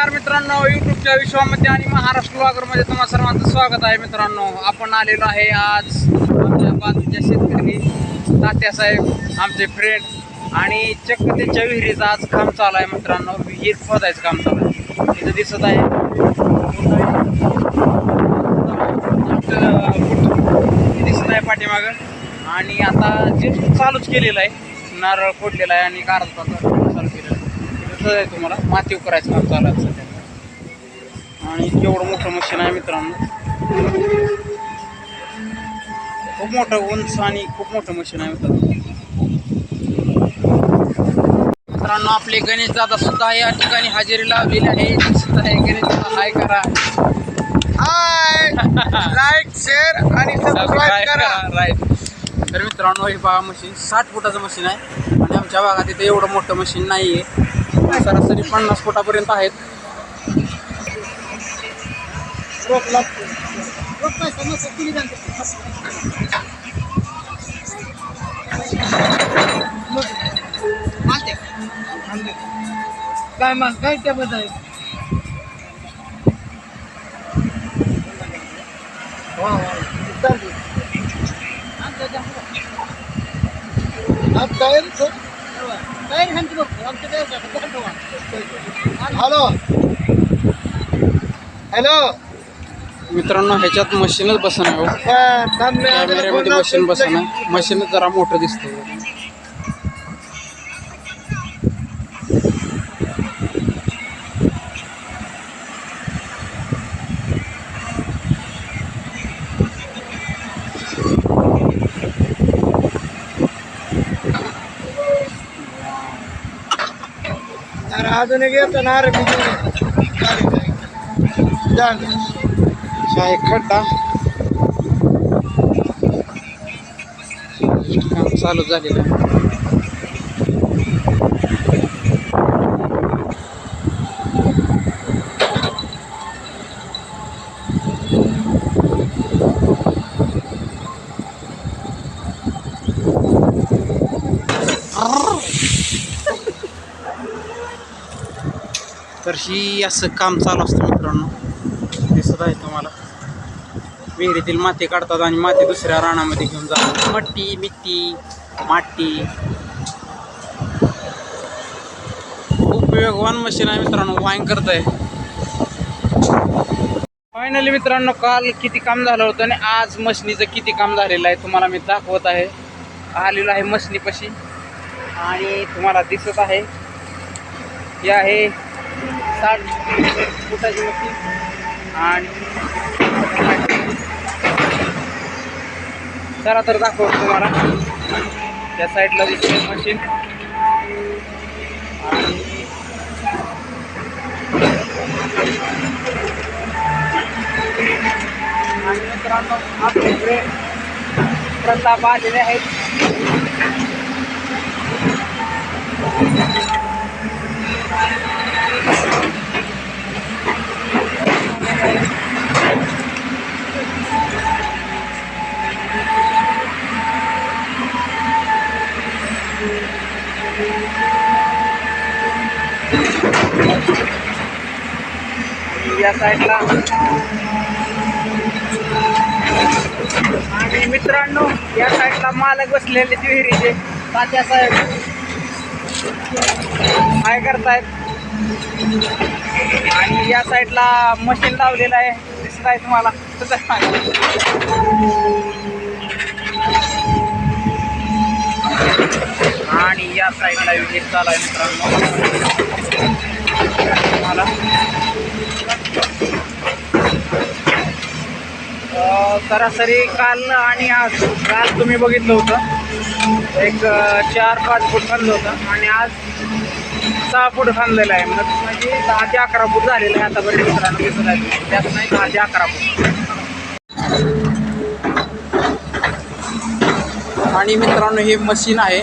नमस्कार मित्रांनो युट्यूबच्या विश्वामध्ये आणि महाराष्ट्र ब्लॉगरमध्ये तुम्हा सर्वांचं स्वागत आहे मित्रांनो. आपण आलेलो आहे आज आमच्या बाजूच्या शेतकरी तात्यासाहेब आमचे फ्रेंड आणि चक्क त्यांच्या विहिरीचं आज काम चालू आहे मित्रांनो. विहीर खोदायचं काम चालू आहे. इथं दिसत आहे. दिसत आहे पाठीमागं. आणि आता जे चालूच केलेलं आहे नारळ फोडलेला आहे आणि कारचा दिसत आहे तुम्हाला. माती करायचं काम चालू आहे सध्या. आणि केवढं मोठं मशीन आहे मित्रांनो. खूप मोठं उंच आणि खूप मोठं मशीन आहे मित्रांनो. मित्रांनो आपले गणेश दादा सुद्धा या ठिकाणी हजेरी लावलेली आहे. आहे गणेश दादा हाय करा. हाय. लाईक शेअर आणि सबस्क्राईब करा. राईट तर मित्रांनो हे बघा मशीन साठ फुटाचं मशीन आहे. आणि आमच्या भागात इथं एवढं मोठं मशीन नाही आहे सरासरी पन्नास फुटापर्यंत आहेत. काय मग काय त्या बद्दल हॅलो. हॅलो. मित्रांनो ह्याच्यात मशीनच बसन आहे हो. कॅमेऱ्यामध्ये मशीन बसन आहे मशीनच जरा मोठं दिसतं अरे अजून एक येतो ना अरे खड्डा. काम चालू झालेलं. तर ही असं काम चालू असतं मित्रांनो. दिसत आहे तुम्हाला. विहिरीतील माती काढतात आणि माती दुसऱ्या रानामध्ये घेऊन जातात. मट्टी मिट्टी माती उपयोगवान मशीन आहे मित्रांनो. वाईन करत आहे फायनली मित्रांनो काल किती काम झालं होतं आणि आज मशनीचं किती काम झालेलं आहे तुम्हाला मी दाखवत आहे. आलेलो आहे मशनीपाशी. आणि तुम्हाला दिसत आहे. हे आहे साठ फुटाची होती आणि चला तर दाखवतो तुम्हाला. त्या साईडला दिसते मशीन आणि मित्रांनो आपले प्रताप आलेले आहेत. या साईडला. आणि मित्रांनो या साईडला मालक बसलेले विहिरीचे. तात्या साहेब. काय करतायत? आणि या साईडला मशीन लावलेलं आहे. दिसत आहे तुम्हाला. तसं आणि या साईडला विहीर चालू आहे मित्रांनो. तुम्हाला. सरासरी काल आणि आज काल तुम्ही बघितलं होतं. एक चार पाच फूट खाल्लं होतं आणि आज सहा फूट खाल्लेलं आहे. मग म्हणजे दहा ते अकरा फूट झालेलं आहे आता बरेच मित्रांनो दिसत आहे त्यात नाही दहा ते अकरा फूट. आणि मित्रांनो हे मशीन आहे.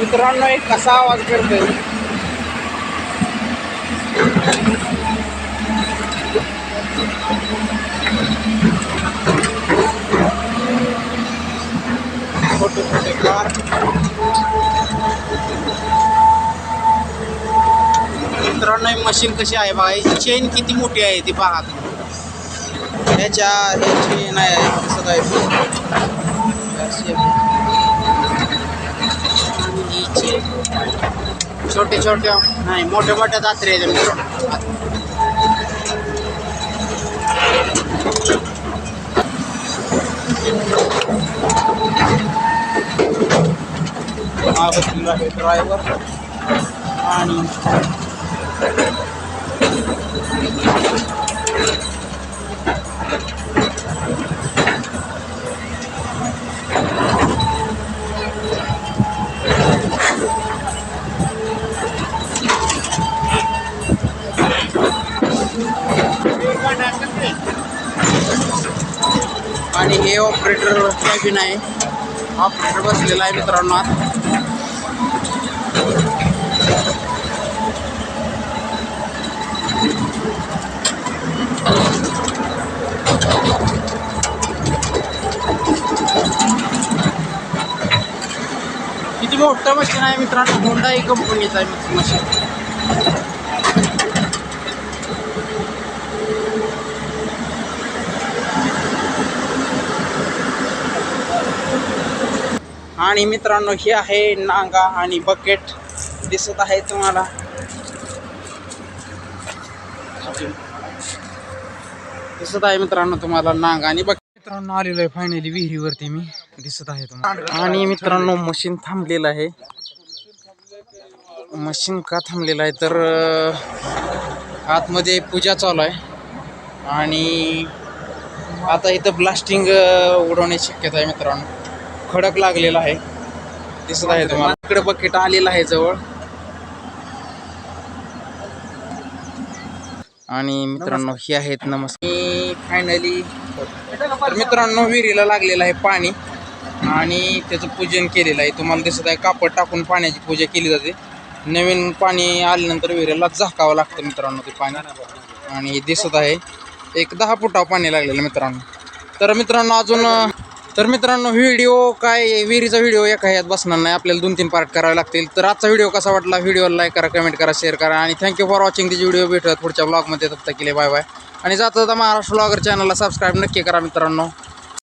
मित्रांनो एक कसा आवाज करतोय? छोटे छोटे कार. मित्रांनो मशीन कशी आहे बघा ही चेन किती मोठी आहे ती पहा तुम्ही. ह्याच्या हे चेन आहे दिसत आहे. छोटे छोटे नाही मोठ्या मोठ्या दात्रे आहेत मित्रांनो ड्रायवर आणि आणि हे ऑपरेटर कॅबिन आहे ऑपरेटर बसलेला आहे मित्रांनो आत. किती मोठं मशीन आहे मित्रांनो होंडा ही कंपनीचं आहे मशीन आणि मित्रांनो हे आहे नांगा आणि बकेट दिसत आहे तुम्हाला. दिसत आहे मित्रांनो तुम्हाला नांगा आणि बकेट. मित्रांनो आलेलो आहे फायनली विहिरीवरती मी. दिसत आहे तुम्हाला. आणि मित्रांनो मशीन थांबलेलं आहे. मशीन का थांबलेलं आहे? तर आतमध्ये पूजा चालू आहे. आणि आता इथं ब्लास्टिंग उडवण्याची शक्यता आहे मित्रांनो. खडक लागलेला आहे. दिसत आहे तुम्हाला. इकडे बकेट आलेला आहे जवळ. आणि मित्रांनो हे आहेत नमस्कार फायनली तर मित्रांनो विहिरीला लागलेलं आहे पाणी. आणि त्याचं पूजन केलेलं आहे. तुम्हाला दिसत आहे कापड टाकून पाण्याची पूजा केली जाते. नवीन पाणी आल्यानंतर विहिरीला झाकावं लागतं मित्रांनो ते पाणी. आणि दिसत आहे एक दहा फुटा पाणी लागलेलं मित्रांनो. तर मित्रांनो अजून तर मित्रांनो व्हिडिओ काय विहिरीचा व्हिडिओ एका ह्यात बसणार नाही. आपल्याला दोन तीन पार्ट करावे लागतील. तर आजचा व्हिडिओ कसा वाटला? व्हिडिओला लाईक करा कमेंट करा शेअर करा आणि thank you for watching this video भेटत पुढच्या ब्लॉगमध्ये तप्ता केले बाय बाय आणि जाता जाता महाराष्ट्र ब्लॉगर चॅनलला सबस्क्राईब नक्की करा मित्रांनो.